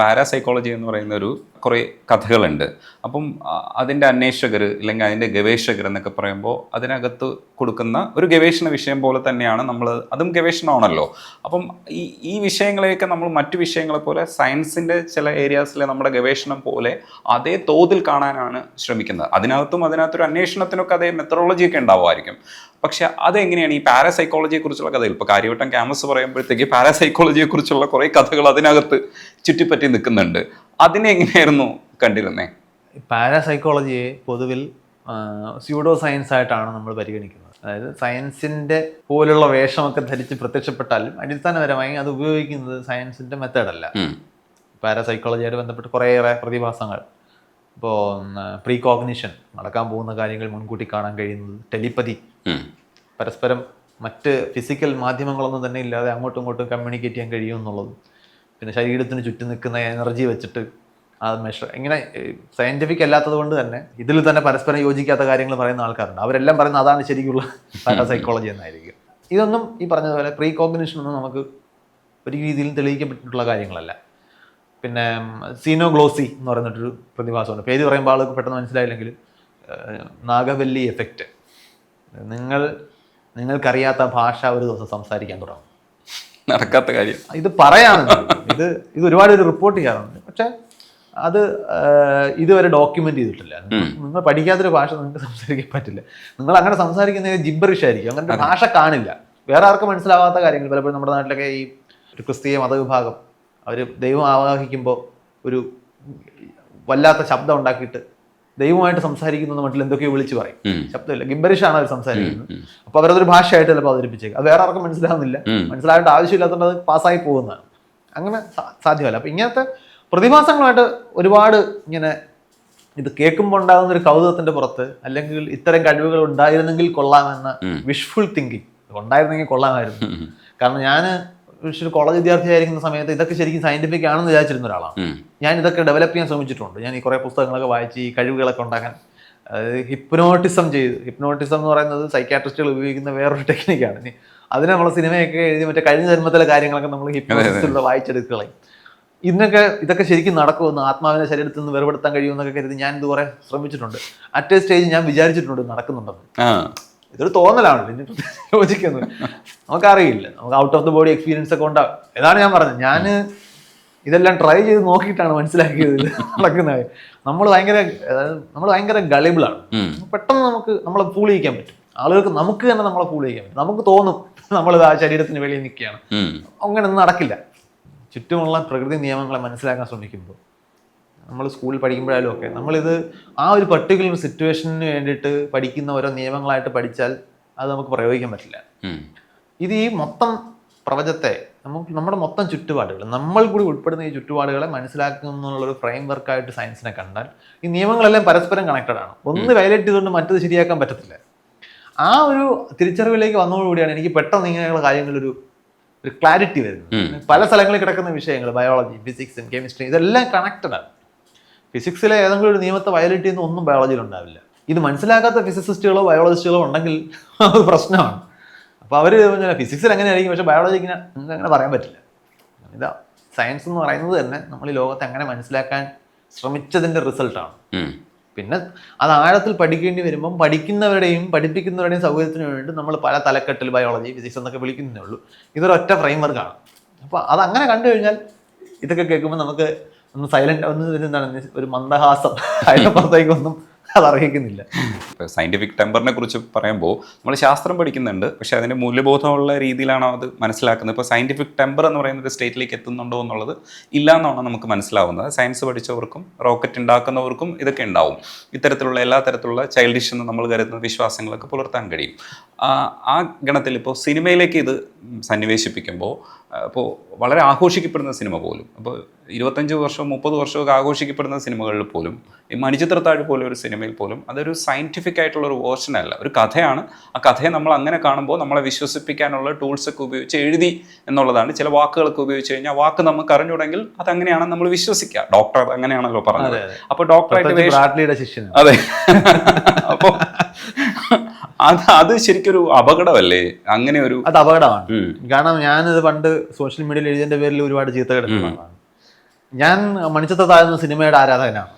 Parapsychology എന്ന് പറയുന്ന ഒരു കുറേ കഥകളുണ്ട്. അപ്പം അതിന്റെ അന്വേഷകർ അല്ലെങ്കിൽ അതിന്റെ ഗവേഷകർ എന്നൊക്കെ പറയുമ്പോൾ അതിനകത്ത് കൊടുക്കുന്ന ഒരു ഗവേഷണ വിഷയം പോലെ തന്നെയാണ് നമ്മൾ അതും ഗവേഷണമാണല്ലോ. അപ്പം ഈ ഈ വിഷയങ്ങളെയൊക്കെ നമ്മൾ മറ്റു വിഷയങ്ങളെ പോലെ സയൻസിന്റെ ചില ഏരിയാസിലെ നമ്മുടെ ഗവേഷണം പോലെ അതേ തോതിൽ കാണാനാണ് ശ്രമിക്കുന്നത്. അതിനകത്തും അതിനകത്തൊരു അന്വേഷണത്തിനൊക്കെ അതേ മെത്തഡോളജിയൊക്കെ ഉണ്ടാവുമായിരിക്കും. പക്ഷെ അതെങ്ങനെയാണ് ഈ പാരാസൈക്കോളജിയെ കുറിച്ചുള്ള കഥകൾ ഇപ്പോൾ കാര്യവട്ടം ക്യാമ്പസ് പറയുമ്പോഴത്തേക്ക് പാരാസൈക്കോളജിയെ കുറിച്ചുള്ള കുറേ കഥകൾ അതിനകത്ത് ചുറ്റിപ്പറ്റി നിൽക്കുന്നുണ്ട്. അതിനെ എങ്ങനെയായിരുന്നു കണ്ടിരുന്നേ? പാരാസൈക്കോളജിയെ പൊതുവിൽ സ്യൂഡോ സയൻസ് ആയിട്ടാണ് നമ്മൾ പരിഗണിക്കുന്നത്. അതായത് സയൻസിന്റെ പോലുള്ള വേഷമൊക്കെ ധരിച്ച് പ്രത്യക്ഷപ്പെട്ടാലും അടിസ്ഥാനപരമായി അത് ഉപയോഗിക്കുന്നത് സയൻസിന്റെ മെത്തേഡല്ല. പാരാസൈക്കോളജിയായിട്ട് ബന്ധപ്പെട്ട് കുറേയേറെ പ്രതിഭാസങ്ങൾ. ഇപ്പോൾ പ്രീ കോഗ്നിഷൻ നടക്കാൻ പോകുന്ന കാര്യങ്ങൾ മുൻകൂട്ടി കാണാൻ കഴിയുന്നത് ടെലിപ്പതി. പരസ്പരം മറ്റ് ഫിസിക്കൽ മാധ്യമങ്ങളൊന്നും തന്നെ ഇല്ലാതെ അങ്ങോട്ടും ഇങ്ങോട്ടും കമ്മ്യൂണിക്കേറ്റ് ചെയ്യാൻ കഴിയും എന്നുള്ളത്. പിന്നെ ശരീരത്തിന് ചുറ്റും നിൽക്കുന്ന എനർജി വെച്ചിട്ട് ആ മെഷർ ഇങ്ങനെ സയന്റിഫിക് അല്ലാത്തത് കൊണ്ട് തന്നെ ഇതിൽ തന്നെ പരസ്പരം യോജിക്കാത്ത കാര്യങ്ങൾ പറയുന്ന ആൾക്കാരുണ്ട്. അവരെല്ലാം പറയുന്ന അതാണ് ശരിക്കുള്ള പാരാസൈക്കോളജി എന്നായിരിക്കും. ഇതൊന്നും ഈ പറഞ്ഞതുപോലെ പ്രീ കോമ്പിനേഷൻ ഒന്നും നമുക്ക് ഒരു രീതിയിലും തെളിയിക്കപ്പെട്ടിട്ടുള്ള കാര്യങ്ങളല്ല. പിന്നെ സീനോഗ്ലോസി എന്ന് പറയുന്നൊരു പ്രതിഭാസമുണ്ട്. പേര് പറയുമ്പോൾ ആൾക്ക് പെട്ടെന്ന് മനസ്സിലായില്ലെങ്കിലും നാഗവല്ലി എഫക്റ്റ് നിങ്ങൾ നിങ്ങൾക്കറിയാത്ത ഭാഷ ഒരു ദിവസം സംസാരിക്കാൻ തുടങ്ങും. നടക്കാത്ത കാര്യം. ഇത് പറയാറുണ്ട് ഇത് ഇത് ഒരുപാട് പേര് റിപ്പോർട്ട് ചെയ്യാറുണ്ട്. പക്ഷെ അത് ഇതുവരെ ഡോക്യുമെന്റ് ചെയ്തിട്ടില്ല. നിങ്ങൾ പഠിക്കാത്തൊരു ഭാഷ നിങ്ങൾക്ക് സംസാരിക്കാൻ പറ്റില്ല. നിങ്ങൾ അങ്ങനെ സംസാരിക്കുന്ന ജിബ്ബറിഷ് ആയിരിക്കും. അങ്ങനെ ഭാഷ കാണില്ല. വേറെ ആർക്കും മനസ്സിലാവാത്ത കാര്യങ്ങൾ. പലപ്പോഴും നമ്മുടെ നാട്ടിലൊക്കെ ഈ ഒരു ക്രിസ്തീയ മതവിഭാഗം അവർ ദൈവം ആവാഹിക്കുമ്പോൾ ഒരു വല്ലാത്ത ശബ്ദം ഉണ്ടാക്കിയിട്ട് ദൈവമായിട്ട് സംസാരിക്കുന്ന മട്ടിൽ എന്തൊക്കെയോ വിളിച്ചു പറയും. ശബ്ദമില്ല. ഗിംബറിഷാണ് അവർ സംസാരിക്കുന്നത്. അപ്പൊ അവരതൊരു ഭാഷയായിട്ട് ചിലപ്പോൾ അവതരിപ്പിച്ചേക്കും. അത് വേറെ ആർക്കും മനസ്സിലാവുന്നില്ല. മനസ്സിലാവേണ്ട ആവശ്യമില്ലാത്തതുകൊണ്ട് അത് പാസ്സായി പോകുന്നതാണ്. അങ്ങനെ സാധ്യമല്ല. അപ്പൊ ഇങ്ങനത്തെ പ്രതിഭാസങ്ങളായിട്ട് ഒരുപാട് ഇങ്ങനെ ഇത് കേൾക്കുമ്പോൾ ഉണ്ടാകുന്ന ഒരു കൗതുകത്തിന്റെ പുറത്ത് അല്ലെങ്കിൽ ഇത്തരം കഴിവുകൾ ഉണ്ടായിരുന്നെങ്കിൽ കൊള്ളാമെന്ന വിഷ്ഫുൾ തിങ്കിങ് ഉണ്ടായിരുന്നെങ്കിൽ കൊള്ളാമായിരുന്നു. കാരണം ഞാൻ ഒരു കോളേജ് വിദ്യാർത്ഥിയായിരിക്കുന്ന സമയത്ത് ഇതൊക്കെ ശരിക്കും സയന്റിഫിക് ആണെന്ന് വിചാരിച്ചിരുന്ന ഒരാളാണ്. ഞാൻ ഇതൊക്കെ ഡെവലപ്പ് ചെയ്യാൻ ശ്രമിച്ചിട്ടുണ്ട്. ഞാൻ ഈ കുറേ പുസ്തകങ്ങളൊക്കെ വായിച്ച് ഈ കഴിവുകളൊക്കെ ഉണ്ടാക്കാൻ ഹിപ്നോട്ടിസം ചെയ്ത് ഹിപ്നോട്ടിസം എന്ന് പറയുന്നത് സൈക്കാട്രിസ്റ്റുകൾ ഉപയോഗിക്കുന്ന വേറൊരു ടെക്നിക്കാണ് ഇനി അതിന് നമ്മൾ സിനിമയൊക്കെ എഴുതി മറ്റേ കഴിഞ്ഞ ജന്മത്തിലെ കാര്യങ്ങളൊക്കെ നമ്മൾ ഹിപ്നോട്ടിസിലൂടെ വായിച്ചെടുക്കുകയും ഇതിനൊക്കെ ഇതൊക്കെ ശരിക്കും നടക്കുമെന്ന് ആത്മാവിനെ ശരീരത്തിൽ നിന്ന് വേർപെടുത്താൻ കഴിയുമെന്നൊക്കെ കരുതി ഞാൻ ഇതുവരെ ശ്രമിച്ചിട്ടുണ്ട്. അറ്റ് സ്റ്റേജ് ഞാൻ വിചാരിച്ചിട്ടുണ്ട് നടക്കുന്നുണ്ടെന്ന്. ഇതൊരു തോന്നലാണ്. ഇതിന് യോജിക്കുന്നത് നമുക്കറിയില്ല. നമുക്ക് out of the body experience ഒക്കെ ഉണ്ടാവും. ഇതാണ് ഞാൻ പറഞ്ഞത്. ഞാൻ ഇതെല്ലാം ട്രൈ ചെയ്ത് നോക്കിയിട്ടാണ് മനസ്സിലാക്കിയത് നടക്കുന്നത് നമ്മൾ ഭയങ്കര നമ്മൾ ഭയങ്കര ഗളിബിളാണ് പെട്ടെന്ന് നമുക്ക് നമ്മളെ ഫൂൾ ചെയ്യിക്കാൻ പറ്റും. ആളുകൾക്ക് നമുക്ക് തന്നെ നമ്മളെ ഫൂൾ ചെയ്യാൻ പറ്റും. നമുക്ക് തോന്നും നമ്മൾ ആ ശരീരത്തിന് വെളിയിൽ നിൽക്കുകയാണ്. അങ്ങനെ അങ്ങനെയൊന്നും നടക്കില്ല. ചുറ്റുമുള്ള പ്രകൃതി നിയമങ്ങളെ മനസ്സിലാക്കാൻ ശ്രമിക്കുമ്പോൾ നമ്മൾ സ്കൂളിൽ പഠിക്കുമ്പോഴായാലും ഒക്കെ. നമ്മളിത് ആ ഒരു പർട്ടിക്കുലർ സിറ്റുവേഷന് വേണ്ടിയിട്ട് പഠിക്കുന്ന ഓരോ നിയമങ്ങളായിട്ട് പഠിച്ചാൽ അത് നമുക്ക് പ്രയോഗിക്കാൻ പറ്റില്ല. ഇത് ഈ മൊത്തം പ്രപഞ്ചത്തെ നമുക്ക് നമ്മുടെ മൊത്തം ചുറ്റുപാടുകൾ നമ്മൾ കൂടി ഉൾപ്പെടുന്ന ഈ ചുറ്റുപാടുകളെ മനസ്സിലാക്കുന്നുള്ളൊരു ഫ്രെയിം വർക്കായിട്ട് സയൻസിനെ കണ്ടാൽ ഈ നിയമങ്ങളെല്ലാം പരസ്പരം കണക്റ്റഡ് ആണ്. ഒന്ന് വയലേറ്റ് ചെയ്തുകൊണ്ട് മറ്റത് ശരിയാക്കാൻ പറ്റത്തില്ല. ആ ഒരു തിരിച്ചറിവിലേക്ക് വന്നതോടുകൂടിയാണ് എനിക്ക് പെട്ടെന്ന് ഇങ്ങനെയുള്ള കാര്യങ്ങളൊരു ഒരു ക്ലാരിറ്റി വരുന്നത്. പല സ്ഥലങ്ങളിൽ കിടക്കുന്ന വിഷയങ്ങൾ ബയോളജി ഫിസിക്സും കെമിസ്ട്രി ഇതെല്ലാം കണക്റ്റഡ് ആണ്. ഫിസിക്സിലെ ഏതെങ്കിലും ഒരു നിയമത്തെ വയലേറ്റ് ചെയ്യുന്ന ഒന്നും ബയോളജിയിൽ ഉണ്ടാവില്ല. ഇത് മനസ്സിലാക്കാത്ത ഫിസിസിസ്റ്റുകളോ ബയോളജിസ്റ്റുകളോ ഉണ്ടെങ്കിൽ അത് പ്രശ്നമാണ്. അപ്പോൾ അവർ ഫിസിക്സിൽ അങ്ങനെ ആയിരിക്കും പക്ഷേ ബയോളജി ഇങ്ങനെ അങ്ങനെ പറയാൻ പറ്റില്ല. ഇതാ സയൻസ് എന്ന് പറയുന്നത് തന്നെ നമ്മൾ ഈ ലോകത്തെ അങ്ങനെ മനസ്സിലാക്കാൻ ശ്രമിച്ചതിന്റെ റിസൾട്ടാണ് പിന്നെ അത് ആഴത്തിൽ പഠിക്കേണ്ടി വരുമ്പം പഠിക്കുന്നവരുടെയും പഠിപ്പിക്കുന്നവരുടെയും സൗകര്യത്തിന് വേണ്ടി നമ്മൾ പല തലക്കെട്ടിൽ ബയോളജി ഫിസിക്സ് എന്നൊക്കെ വിളിക്കുന്നേ ഉള്ളൂ. ഇതൊരൊറ്റ ഫ്രെയിം വർക്കാണ് അപ്പോൾ അതങ്ങനെ കണ്ടു കഴിഞ്ഞാൽ ഇതൊക്കെ കേൾക്കുമ്പോൾ നമുക്ക് ഒന്ന് സൈലന്റ് ഒന്ന് എന്താണ്? ഒരു മന്ദഹാസം. അതിനപ്പുറത്തേക്കൊന്നും അത് അർഹിക്കുന്നില്ല ഇപ്പോൾ ടെമ്പറിനെ കുറിച്ച് പറയുമ്പോൾ നമ്മൾ ശാസ്ത്രം പഠിക്കുന്നുണ്ട്. പക്ഷേ അതിന്റെ മൂല്യബോധമുള്ള രീതിയിലാണോ അത് മനസ്സിലാക്കുന്നത്? ഇപ്പോൾ സയന്റിഫിക് ടെമ്പർ എന്ന് പറയുന്ന ഒരു സ്റ്റേറ്റിലേക്ക് എത്തുന്നുണ്ടോ എന്നുള്ളത് ഇല്ല എന്നാണ് നമുക്ക് മനസ്സിലാവുന്നത്. സയൻസ് പഠിച്ചവർക്കും റോക്കറ്റ് ഉണ്ടാക്കുന്നവർക്കും ഇതൊക്കെ ഉണ്ടാവും. ഇത്തരത്തിലുള്ള എല്ലാ തരത്തിലുള്ള ചൈൽഡിഷ് എന്ന് നമ്മൾ കരുതുന്ന വിശ്വാസങ്ങളൊക്കെ പുലർത്താൻ കഴിയും. ആ ഗണത്തിൽ ഇപ്പോൾ സിനിമയിലേക്ക് ഇത് സന്നിവേശിപ്പിക്കുമ്പോൾ ഇപ്പോൾ വളരെ ആഘോഷിക്കപ്പെടുന്ന സിനിമ പോലും. അപ്പോൾ ഇരുപത്തഞ്ച് വർഷം മുപ്പത് വർഷമൊക്കെ ആഘോഷിക്കപ്പെടുന്ന സിനിമകളിൽ പോലും ഈ മണിചിത്രത്താഴ് പോലെ ഒരു സിനിമയിൽ പോലും അതൊരു സയന്റിഫിക് ആയിട്ടുള്ള ഒരു വേർഷൻ അല്ല. ഒരു കഥയാണ്. ആ കഥയെ നമ്മൾ അങ്ങനെ കാണുമ്പോൾ നമ്മളെ വിശ്വസിപ്പിക്കാനുള്ള ടൂൾസൊക്കെ ഉപയോഗിച്ച് എഴുതി എന്നുള്ളതാണ്. ചില വാക്കുകളൊക്കെ ഉപയോഗിച്ച് കഴിഞ്ഞാൽ വാക്ക് നമുക്ക് അറിഞ്ഞുകൂടെങ്കിൽ അതങ്ങനെയാണെന്ന് നമ്മൾ വിശ്വസിക്കുക ഡോക്ടർ അങ്ങനെയാണല്ലോ പറഞ്ഞത്. അപ്പോൾ ഡോക്ടറായിട്ട് ബ്രാഡ്ലിയുടെ അതെ. അപ്പോൾ അത് അത് ശരിക്കൊരു അപകടമല്ലേ? അങ്ങനെ ഒരു അത് അപകടമാണ്. കാരണം ഞാനിത് പണ്ട് സോഷ്യൽ മീഡിയയിൽ എഴുതിയതിന്റെ പേരിൽ ഒരുപാട് ചീത്ത കിടക്കുന്നതാണ് ഞാൻ മണിച്ചത്താകുന്ന സിനിമയുടെ ആരാധകനാണ്.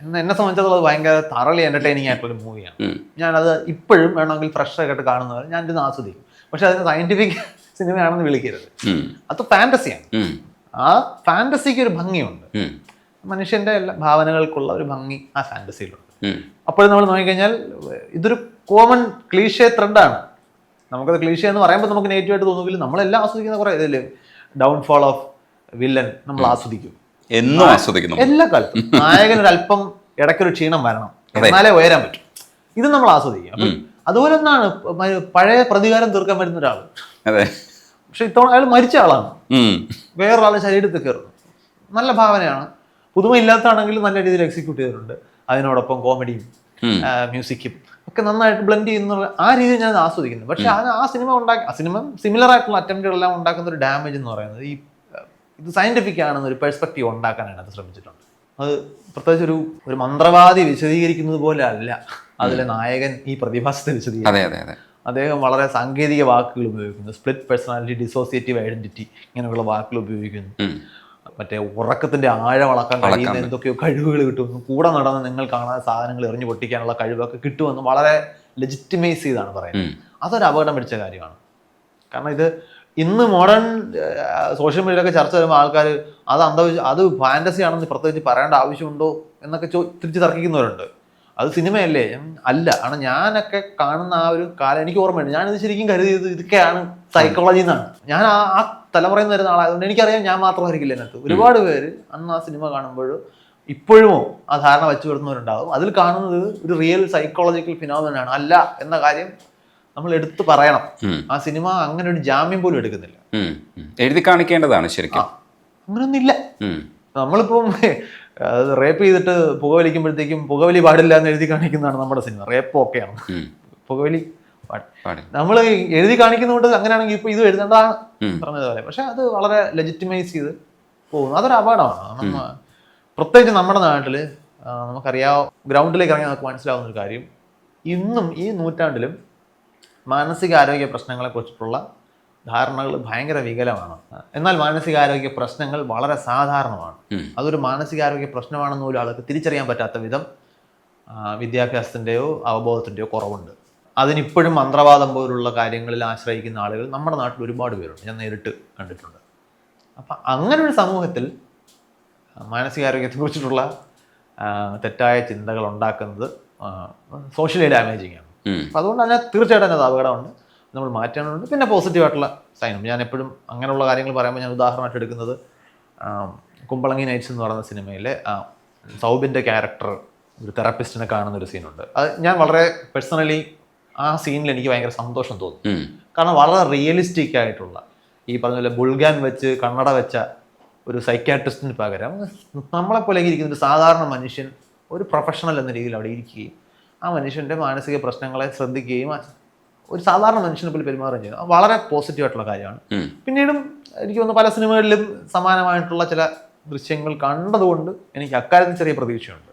എന്നെ സംബന്ധിച്ചിടത്തോളം അത് ഭയങ്കര തറളി എന്റർടൈനിങ് ആയിട്ടുള്ള ഒരു മൂവിയാണ് ഞാൻ ഞാനത് ഇപ്പോഴും വേണമെങ്കിൽ ഫ്രഷ് ആയിട്ട് കാണുന്നവർ ഞാൻ ഇത് ആസ്വദിക്കും. പക്ഷെ അതിന് സയന്റിഫിക് സിനിമയാണെന്ന് വിളിക്കരുത്. അത് ഫാന്റസിയാണ് ആ ഫാന്റസിക്ക് ഒരു ഭംഗിയുണ്ട്. മനുഷ്യന്റെ എല്ലാ ഭാവനകൾക്കുള്ള ഒരു ഭംഗി ആ ഫാന്റസിയിലുണ്ട് അപ്പോൾ അപ്പോഴും നമ്മൾ നോക്കിക്കഴിഞ്ഞാൽ ഇതൊരു കോമൺ ക്ലീഷേ ത്രെഡാണ് നമുക്കത് ക്ലീഷേ എന്ന് പറയുമ്പോൾ നമുക്ക് നെഗറ്റീവ് ആയിട്ട് തോന്നുമെങ്കിലും നമ്മളെല്ലാം ആസ്വദിക്കുന്ന കുറേ ഇതില്ലേ ഡൗൺഫോൾ ഓഫ് വില്ലൻ നമ്മൾ ആസ്വദിക്കും. എന്നും ആസ്വദിക്കുന്നു എല്ലാ കാലത്തും. നായകൻ ഒരു അല്പം ഇടയ്ക്കൊരു ക്ഷീണം വരണം. എന്നാലേ ഉയരാൻ പറ്റും. ഇത് നമ്മൾ ആസ്വദിക്കും. അപ്പം അതുപോലെ ഒന്നാണ് പഴയ പ്രതികാരം തീർക്കാൻ വരുന്ന ഒരാൾ. പക്ഷെ ഇത്തവണ അയാൾ മരിച്ച ആളാണ്. വേറൊരാളെ ശരീരത്തിൽ കയറുന്നു. നല്ല ഭാവനയാണ്. പുതുമ ഇല്ലാത്തതാണെങ്കിലും നല്ല രീതിയിൽ എക്സിക്യൂട്ട് ചെയ്തിട്ടുണ്ട്. അതിനോടൊപ്പം കോമഡിയും മ്യൂസിക്കും ഒക്കെ നന്നായിട്ട് ബ്ലെൻഡ് ചെയ്യുന്നുള്ള ആ രീതിയിൽ ഞാൻ ആസ്വദിക്കുന്നു. പക്ഷെ അത് ആ സിനിമ ഉണ്ടാക്കി ആ സിനിമ സിമിലർ ആയിട്ടുള്ള അറ്റംപ്റ്റുകളെല്ലാം ഉണ്ടാക്കുന്ന ഒരു ഡാമേജ് എന്ന് പറയുന്നത് ഈ ഇത് സയന്റിഫിക് ആണെന്നൊരു പെർസ്പെക്റ്റീവ് ഉണ്ടാക്കാനാണ് അത് ശ്രമിച്ചിട്ടുണ്ട്. അത് പ്രത്യേകിച്ച് ഒരു ഒരു മന്ത്രവാദി വിശദീകരിക്കുന്നത് പോലെ അല്ല. അതിലെ നായകൻ ഈ പ്രതിഭാസത്തെ വിശദീകരിക്കുന്നത് അദ്ദേഹം വളരെ സാങ്കേതിക വാക്കുകൾ ഉപയോഗിക്കുന്നു. സ്പ്ലിറ്റ് പേഴ്സണാലിറ്റി ഡിസോസിയേറ്റീവ് ഐഡന്റിറ്റി ഇങ്ങനെയുള്ള വാക്കുകൾ ഉപയോഗിക്കുന്നു. മറ്റേ ഉറക്കത്തിന്റെ ആഴം അളക്കാൻ കഴിയുന്ന എന്തൊക്കെയോ കഴിവുകൾ കിട്ടുമെന്ന് കൂടെ നടന്ന് നിങ്ങൾ കാണാതെ സാധനങ്ങൾ എറിഞ്ഞു പൊട്ടിക്കാനുള്ള കഴിവൊക്കെ കിട്ടുമെന്ന് വളരെ ലെജിറ്റിമൈസ് ചെയ്താണ് പറയുന്നത്. അതൊരു അപകടം പിടിച്ച കാര്യമാണ്. കാരണം ഇത് ഇന്ന് മോഡേൺ സോഷ്യൽ മീഡിയയിലൊക്കെ ചർച്ച വരുമ്പോൾ ആൾക്കാർ അത് അന്ധവിശ്വ അത് ഫാന്റസി ആണെന്ന് പ്രത്യേകിച്ച് പറയേണ്ട ആവശ്യമുണ്ടോ എന്നൊക്കെ ചോ തിരിച്ച് തർക്കിക്കുന്നവരുണ്ട്. അത് സിനിമയല്ലേ? അല്ല. കാരണം ഞാനൊക്കെ കാണുന്ന ആ ഒരു കാലം എനിക്ക് ഓർമ്മയുണ്ട്. ഞാനിത് ശരിക്കും കരുതിയത് ഇതൊക്കെയാണ് സൈക്കോളജി എന്നാണ്. ഞാൻ ആ ആ തലമുറയിൽ നിന്ന് വരുന്ന ആളായതുകൊണ്ട് എനിക്കറിയാം ഞാൻ മാത്രമായിരിക്കില്ല അതിനകത്ത് ഒരുപാട് പേര് അന്ന് ആ സിനിമ കാണുമ്പോൾ ഇപ്പോഴും ആ ധാരണ വെച്ചു വരുന്നവരുണ്ടാകും അതിൽ കാണുന്നത് ഒരു റിയൽ സൈക്കോളജിക്കൽ ഫിനോമിനാണ് അല്ല എന്ന കാര്യം നമ്മൾ എടുത്തു പറയണം ആ സിനിമ അങ്ങനെ ഒരു ജാമ്യം പോലും എടുക്കുന്നില്ല. എഴുതി കാണിക്കേണ്ടതാണ് ശരിക്കും. അങ്ങനെയൊന്നുമില്ല ഉം. നമ്മളിപ്പം റേപ്പ് ചെയ്തിട്ട് പുകവലിക്കുമ്പോഴത്തേക്കും പുകവലി പാടില്ല എന്ന് എഴുതി കാണിക്കുന്നതാണ് നമ്മുടെ സിനിമ. റേപ്പ് ഓക്കെയാണ്. പുകവലി നമ്മൾ എഴുതി കാണിക്കുന്നതുകൊണ്ട് അങ്ങനെയാണെങ്കിൽ ഇപ്പൊ ഇത് എഴുതേണ്ടതാണ്. പറഞ്ഞതുപോലെ പക്ഷെ അത് വളരെ ലെജിറ്റിമൈസ് ചെയ്ത് പോകുന്നു. അതൊരു അപകടമാണ്. പ്രത്യേകിച്ച് നമ്മുടെ നാട്ടിൽ നമുക്കറിയാം ഗ്രൗണ്ടിലേക്ക് ഇറങ്ങി നമുക്ക് മനസ്സിലാവുന്ന ഒരു കാര്യം. ഇന്നും ഈ നൂറ്റാണ്ടിലും മാനസികാരോഗ്യ പ്രശ്നങ്ങളെ കുറിച്ചിട്ടുള്ള ധാരണകൾ ഭയങ്കര വികലമാണ്. എന്നാൽ മാനസികാരോഗ്യ പ്രശ്നങ്ങൾ വളരെ സാധാരണമാണ്. അതൊരു മാനസികാരോഗ്യ പ്രശ്നമാണെന്ന് പോലും ആൾക്ക് തിരിച്ചറിയാൻ പറ്റാത്ത വിധം വിദ്യാഭ്യാസത്തിന്റെയോ അവബോധത്തിന്റെയോ കുറവുണ്ട്. അതിനിപ്പോഴും മന്ത്രവാദം പോലുള്ള കാര്യങ്ങളിൽ ആശ്രയിക്കുന്ന ആളുകൾ നമ്മുടെ നാട്ടിൽ ഒരുപാട് പേരുണ്ട്. ഞാൻ നേരിട്ട് കണ്ടിട്ടുണ്ട്. അപ്പം അങ്ങനെ ഒരു സമൂഹത്തിൽ മാനസികാരോഗ്യത്തെക്കുറിച്ചിട്ടുള്ള തെറ്റായ ചിന്തകൾ ഉണ്ടാക്കുന്നത് സോഷ്യലി ഡാമേജിങ് ആണ് അതുകൊണ്ട് അതിനകത്ത് തീർച്ചയായിട്ടും അതിനകത്ത് അപകടമുണ്ട്. നമ്മൾ മാറ്റാനുണ്ട്. പിന്നെ പോസിറ്റീവായിട്ടുള്ള സൈനും ഞാൻ എപ്പോഴും അങ്ങനെയുള്ള കാര്യങ്ങൾ പറയുമ്പോൾ ഞാൻ ഉദാഹരണമായിട്ട് എടുക്കുന്നത് കുമ്പളങ്ങി നൈറ്റ്സ് എന്ന് പറയുന്ന സിനിമയിലെ സൗബിന്റെ ക്യാരക്ടർ ഒരു തെറാപ്പിസ്റ്റിനെ കാണുന്ന ഒരു സീനുണ്ട് അത് ഞാൻ വളരെ പേഴ്സണലി ആ സീനിൽ എനിക്ക് ഭയങ്കര സന്തോഷം തോന്നി. കാരണം വളരെ റിയലിസ്റ്റിക് ആയിട്ടുള്ള ഈ പറഞ്ഞ പോലെ ബുൾഗാൻ വെച്ച് കണ്ണട വെച്ച ഒരു സൈക്കാട്രിസ്റ്റിന് പകരം നമ്മളെപ്പോലെ ഇരിക്കുന്ന ഒരു സാധാരണ മനുഷ്യൻ ഒരു പ്രൊഫഷണൽ എന്ന രീതിയിൽ അവിടെ ഇരിക്കുകയും ആ മനുഷ്യന്റെ മാനസിക പ്രശ്നങ്ങളെ ശ്രദ്ധിക്കുകയും ഒരു സാധാരണ മനുഷ്യനെ പോലെ പെരുമാറുകയും ചെയ്യുന്നു അത് വളരെ പോസിറ്റീവ് ആയിട്ടുള്ള കാര്യമാണ്. പിന്നീടും എനിക്ക് തോന്നുന്നു പല സിനിമകളിലും സമാനമായിട്ടുള്ള ചില ദൃശ്യങ്ങൾ കണ്ടതുകൊണ്ട് എനിക്ക് അക്കാര്യത്തിൽ ചെറിയ പ്രതീക്ഷയുണ്ട്.